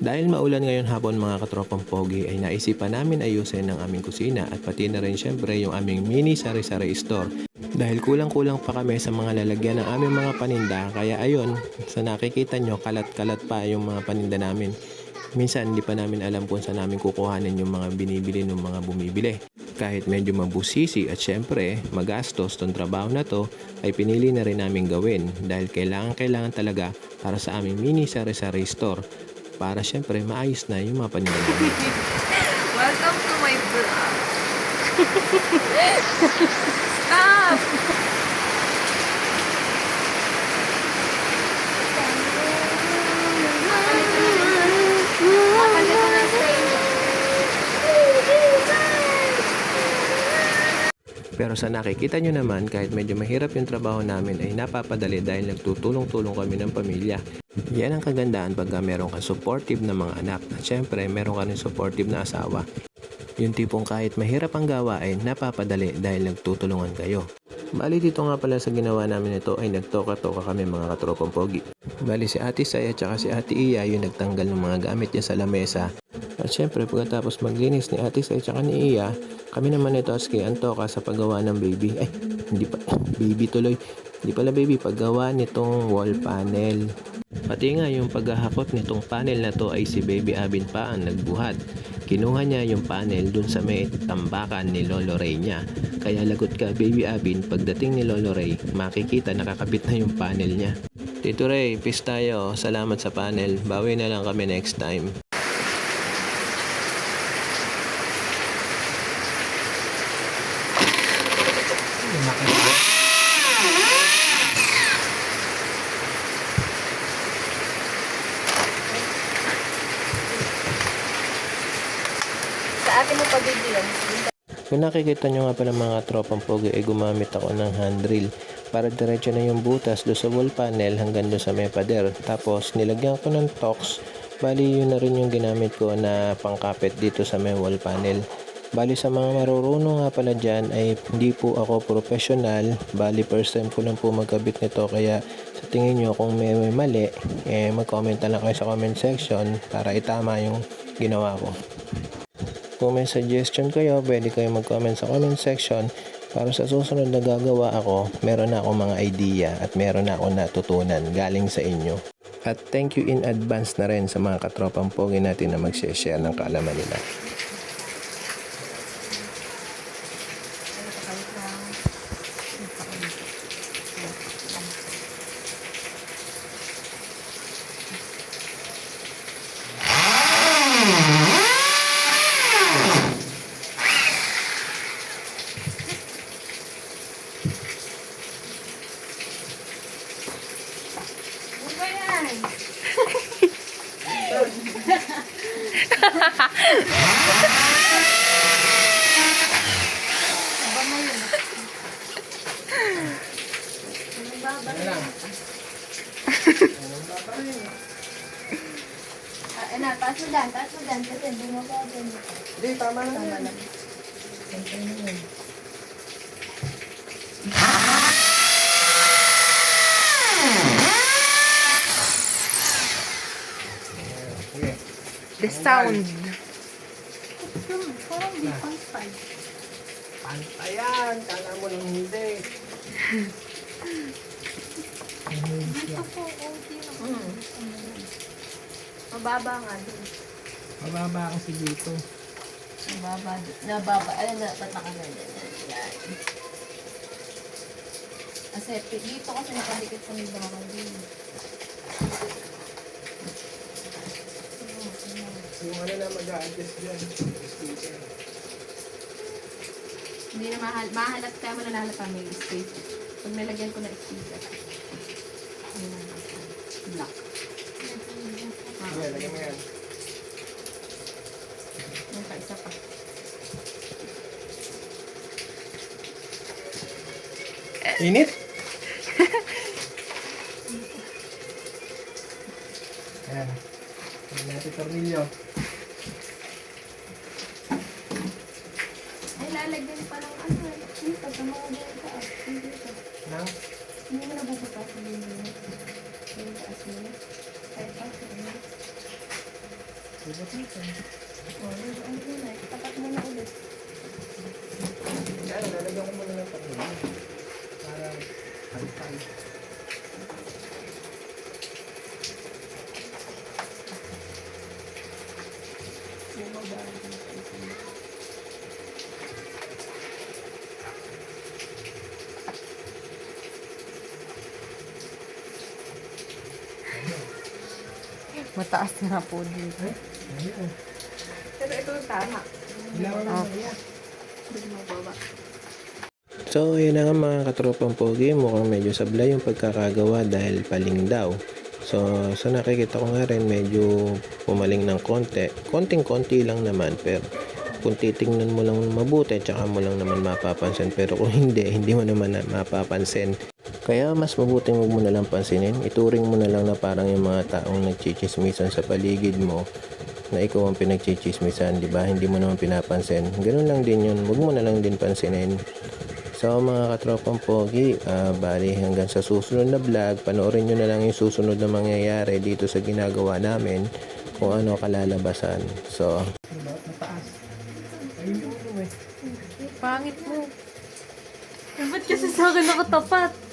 Dahil maulan ngayon hapon mga katropang pogi ay naisipan namin ayusin ang aming kusina at pati na rin syempre yung aming mini sari-sari store. Dahil kulang-kulang pa kami sa mga lalagyan ng aming mga paninda kaya ayun sa nakikita nyo kalat-kalat pa yung mga paninda namin. Minsan hindi pa namin alam kung saan namin kukuhanin yung mga binibili ng mga bumibili. Kahit medyo mabusisi at syempre magastos tong trabaho na to ay pinili na rin namin gawin dahil kailangan-kailangan talaga para sa aming mini sari-sari store para syempre maayos na yung mga paninda. Welcome to my vlog. Stop! Pero sa nakikita nyo naman, kahit medyo mahirap yung trabaho namin ay napapadali dahil nagtutulong-tulong kami ng pamilya. Yan ang kagandahan pagka meron ka supportive na mga anak. At syempre, meron ka rin supportive na asawa. Yung tipong kahit mahirap ang gawain, napapadali dahil nagtutulungan kayo. Bali dito nga pala sa ginawa namin ito ay nagtoka-toka kami mga katropang pogi. Bali si Ate Say at saka si Ate Iya yung nagtanggal ng mga gamit niya sa lamesa. At syempre pagkatapos maglinis ni Ate Say at saka ni Iya, kami naman ito aski ang toka sa paggawa ng baby. Ay, hindi pa, baby tuloy. Hindi pala baby, paggawa nitong wall panel. Pati nga yung paghahakot nitong panel na to ay si Baby Abin pa ang nagbuhat. Kinuha niya yung panel dun sa may tambakan ni Lolo Ray niya. Kaya lagot ka Baby Abin, pagdating ni Lolo Ray, makikita nakakabit na yung panel niya. Tito Ray, peace tayo. Salamat sa panel. Bawi na lang kami next time. Atin mo pabibigyan. Kung nakikita nyo nga pala mga tropang pogi ay gumamit ako ng handrail para diretso na yung butas do sa wall panel hanggang do sa may. Tapos nilagyan ko ng tox. Bali yun na rin yung ginamit ko na pangkapit dito sa may wall panel. Bali sa mga marurunong nga pala dyan ay hindi po ako professional. Bali first time ko lang po magkabit nito kaya sa tingin nyo kung may, may mali eh mag-comment na lang kayo sa comment section para itama yung ginawa ko. Kung may suggestion kayo, pwede kayo mag-comment sa comment section para sa susunod na gagawa ako, meron na akong mga idea at meron na akong natutunan galing sa inyo. At thank you in advance na rin sa mga katropang pogi natin na mag-share ng kaalaman nila. Ano ba yan? Na, taas mo dyan, taas mo dyan. Kasi hindi mo pa dyan. Tama na Tama na The sound. Parang di pantay. Pantayan! Kala mo lang hindi. Dito po, okay na. Mm. Mababa nga dun. Mababa kasi dito. Mababa. Nababa. Ay, na, ba't nakaganda? Yan. Kasi dito kasi nakadikit sa may bakal din. Ano na mag-a-adjust dyan. Hindi na mahal. Mahalat ka mo na lahat pa may space. Pag nalagyan ko na speaker. Ayan. Black. Okay, lagyan mo yan. Yung pa, isa pa. Init? Ayan. Ayan natin tornilyo. Ay, lalagyan pa ng ano. Dito, sa mga dito. Dito. Nang? Hindi mo nabubukas yung dito. Yung taas mo. Ay, taas mo. Oh, ano yun eh. Tapat mo na ulit. Kaya lalagyan ko muna ng. Para pantay. Mataas na po dito. Pero ito yung tama. Oh. Baba. So, yun na nga mga katropang pogi. Mukhang medyo sablay yung pagkakagawa dahil paling daw. So, sa nakikita ko nga rin, medyo pumaling ng konti. Konting-konti lang naman, pero kung titingnan mo lang mabuti, tsaka mo lang naman mapapansin. Pero kung hindi, hindi mo naman na mapapansin. Kaya mas mabuting huwag mo na lang pansinin. Ituring mo na lang na parang yung mga taong nagchichismisan sa paligid mo na ikaw ang pinagchichismisan, di ba? Hindi mo naman pinapansin. Ganun lang din yun. Huwag mo na lang din pansinin. So mga katropang pogi, ah, bali hanggang sa susunod na vlog, panoorin nyo na lang yung susunod na mangyayari dito sa ginagawa namin kung ano kalalabasan. So, Pangit mo. Eh, ba't kasi sa akin nakatapat?